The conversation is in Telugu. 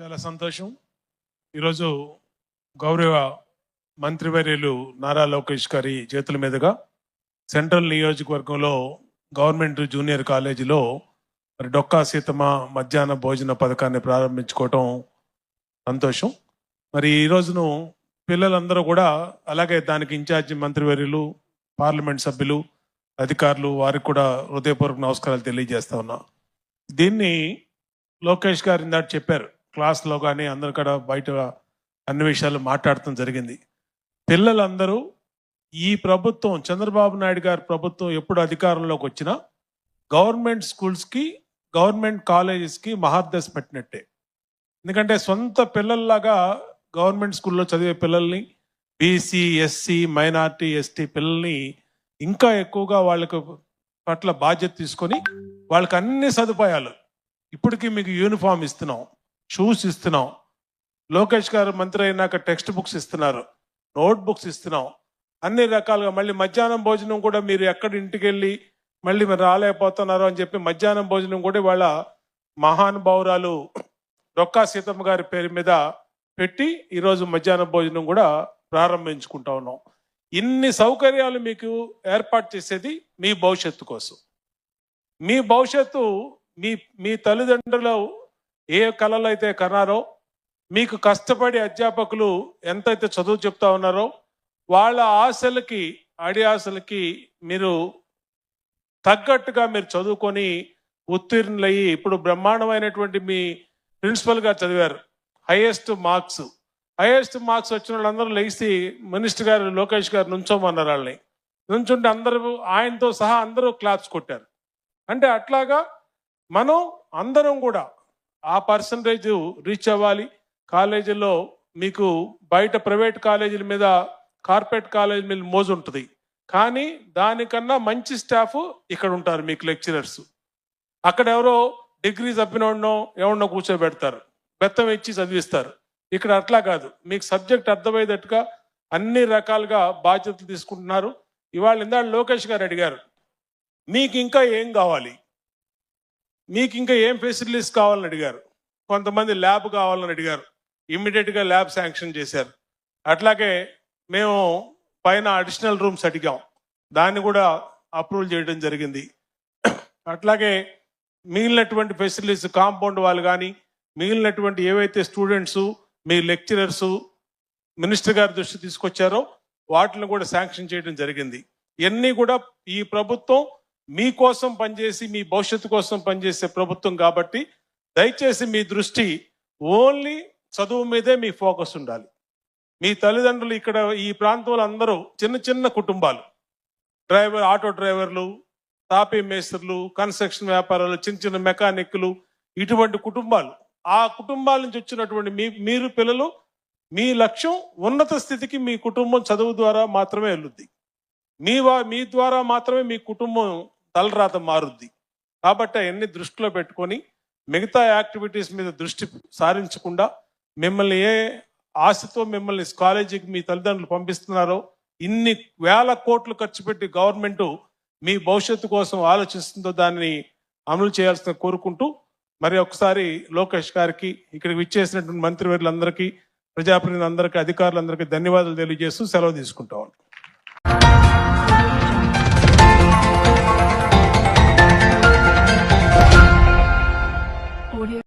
చాలా సంతోషం. ఈరోజు గౌరవ మంత్రివర్యులు నారా లోకేష్ గారి చేతుల మీదుగా సెంట్రల్ నియోజకవర్గంలో గవర్నమెంట్ జూనియర్ కాలేజీలో మరి డొక్కా సీతమ్మ మధ్యాహ్న భోజన పథకాన్ని ప్రారంభించుకోవటం సంతోషం. మరి ఈ రోజును పిల్లలందరూ కూడా అలాగే దానికి ఇన్ఛార్జి మంత్రివర్యులు పార్లమెంట్ సభ్యులు అధికారులు వారికి కూడా హృదయపూర్వక నమస్కారాలు తెలియజేస్తా ఉన్నా. దీన్ని లోకేష్ గారు ఇందాక చెప్పారు. క్లాస్లో కానీ అందరి కూడా బయట అన్ని విషయాలు మాట్లాడటం జరిగింది. పిల్లలందరూ ఈ ప్రభుత్వం చంద్రబాబు నాయుడు గారి ప్రభుత్వం ఎప్పుడు అధికారంలోకి వచ్చినా గవర్నమెంట్ స్కూల్స్కి గవర్నమెంట్ కాలేజెస్కి మహాదశ పెట్టినట్టే. ఎందుకంటే సొంత పిల్లల్లాగా గవర్నమెంట్ స్కూల్లో చదివే పిల్లల్ని బీసీ ఎస్సీ మైనార్టీ ఎస్టీ పిల్లల్ని ఇంకా ఎక్కువగా వాళ్ళకు పట్ల బాధ్యత తీసుకొని వాళ్ళకి అన్ని సదుపాయాలు. ఇప్పటికీ మీకు యూనిఫామ్ ఇస్తున్నాం. షూస్ ఇస్తున్నాం లోకేష్ గారు మంత్రి అయినాక టెక్స్ట్ బుక్స్ ఇస్తున్నారు. నోట్ బుక్స్ ఇస్తున్నాం. అన్ని రకాలుగా మళ్ళీ మధ్యాహ్నం భోజనం కూడా మీరు ఎక్కడ ఇంటికి వెళ్ళి మళ్ళీ మీరు రాలేకపోతున్నారు అని చెప్పి మధ్యాహ్నం భోజనం కూడా వాళ్ళ మహానుభావురాలు రొక్కా సీతమ్మ గారి పేరు మీద పెట్టి ఈరోజు మధ్యాహ్నం భోజనం కూడా ప్రారంభించుకుంటా ఉన్నాం. ఇన్ని సౌకర్యాలు మీకు ఏర్పాటు చేసేది మీ భవిష్యత్తు కోసం. మీ భవిష్యత్తు మీ మీ తల్లిదండ్రులు ఏ కళలు అయితే కన్నారో మీకు కష్టపడి అధ్యాపకులు ఎంతైతే చదువు చెప్తా ఉన్నారో వాళ్ళ ఆశలకి అడి ఆశలకి మీరు తగ్గట్టుగా మీరు చదువుకొని ఉత్తీర్ణులయ్యి ఇప్పుడు బ్రహ్మాండమైనటువంటి మీ ప్రిన్సిపల్గా చదివారు హైయెస్ట్ మార్క్స్. హైయెస్ట్ మార్క్స్ వచ్చిన వాళ్ళందరూ లేచి మినిస్టర్ గారు లోకేష్ గారు నుంచోమన్నారు వాళ్ళని. నుంచుంటే అందరూ ఆయనతో సహా అందరూ క్లాప్స్ కొట్టారు. అంటే అట్లాగా మనం అందరం కూడా ఆ పర్సంటేజ్ రీచ్ అవ్వాలి. కాలేజీలో మీకు బయట ప్రైవేట్ కాలేజీల మీద కార్పొరేట్ కాలేజీ మీద మోజు ఉంటుంది. కానీ దానికన్నా మంచి స్టాఫ్ ఇక్కడ ఉంటారు మీకు లెక్చరర్స్. అక్కడ ఎవరో డిగ్రీ తప్పినోడనో ఎవరినో కూర్చోబెడతారు. బెత్తం ఇచ్చి చదివిస్తారు. ఇక్కడ అట్లా కాదు. మీకు సబ్జెక్ట్ అర్థమయ్యేటట్టుగా అన్ని రకాలుగా బాధ్యతలు తీసుకుంటున్నారు. ఇవాళ ఇందాక లోకేష్ గారు అడిగారు మీకు ఇంకా ఏం కావాలి? మీకు ఇంకా ఏం ఫెసిలిటీస్ కావాలని అడిగారు? కొంతమంది ల్యాబ్ కావాలని అడిగారు. ఇమ్మీడియట్గా ల్యాబ్ శాంక్షన్ చేశారు. అట్లాగే మేము పైన అడిషనల్ రూమ్స్ అడిగాం. దాన్ని కూడా అప్రూవల్ చేయడం జరిగింది. అట్లాగే మిగిలినటువంటి ఫెసిలిటీస్ కాంపౌండ్ వాళ్ళు కానీ మిగిలినటువంటి ఏవైతే స్టూడెంట్స్ మీ లెక్చరర్స్ మినిస్టర్ గారి దృష్టి తీసుకొచ్చారో వాటిని కూడా శాంక్షన్ చేయడం జరిగింది. ఇవన్నీ కూడా ఈ ప్రభుత్వం మీకోసం పనిచేసి మీ భవిష్యత్తు కోసం పనిచేసే ప్రభుత్వం కాబట్టి దయచేసి మీ దృష్టి ఓన్లీ చదువు మీదే మీ ఫోకస్ ఉండాలి. మీ తల్లిదండ్రులు ఇక్కడ ఈ ప్రాంతంలో అందరూ చిన్న చిన్న కుటుంబాలు. డ్రైవర్ ఆటో డ్రైవర్లు తాపీ మేస్త్రులు కన్స్ట్రక్షన్ వ్యాపారాలు చిన్న చిన్న మెకానిక్లు ఇటువంటి కుటుంబాలు. ఆ కుటుంబాల నుంచి వచ్చినటువంటి మీ మీరు పిల్లలు మీ లక్ష్యం ఉన్నత స్థితికి మీ కుటుంబం చదువు ద్వారా మాత్రమే వెళ్ళుద్ది. మీ వా మీ ద్వారా మాత్రమే మీ కుటుంబం తలరాత మారుద్ది. కాబట్టి అవన్నీ దృష్టిలో పెట్టుకొని మిగతా యాక్టివిటీస్ మీద దృష్టి సారించకుండా మిమ్మల్ని ఏ ఆశతో మిమ్మల్ని కాలేజీకి మీ తల్లిదండ్రులు పంపిస్తున్నారో ఇన్ని వేల కోట్లు ఖర్చు పెట్టి గవర్నమెంట్ మీ భవిష్యత్తు కోసం ఆలోచిస్తుందో దాన్ని అమలు చేయాల్సిన కోరుకుంటూ మరి ఒకసారి లోకేష్ గారికి ఇక్కడికి విచ్చేసినటువంటి మంత్రివర్యులందరికీ ప్రజాప్రతినిధులందరికీ అధికారులందరికీ ధన్యవాదాలు తెలియజేస్తూ సెలవు తీసుకుంటాం.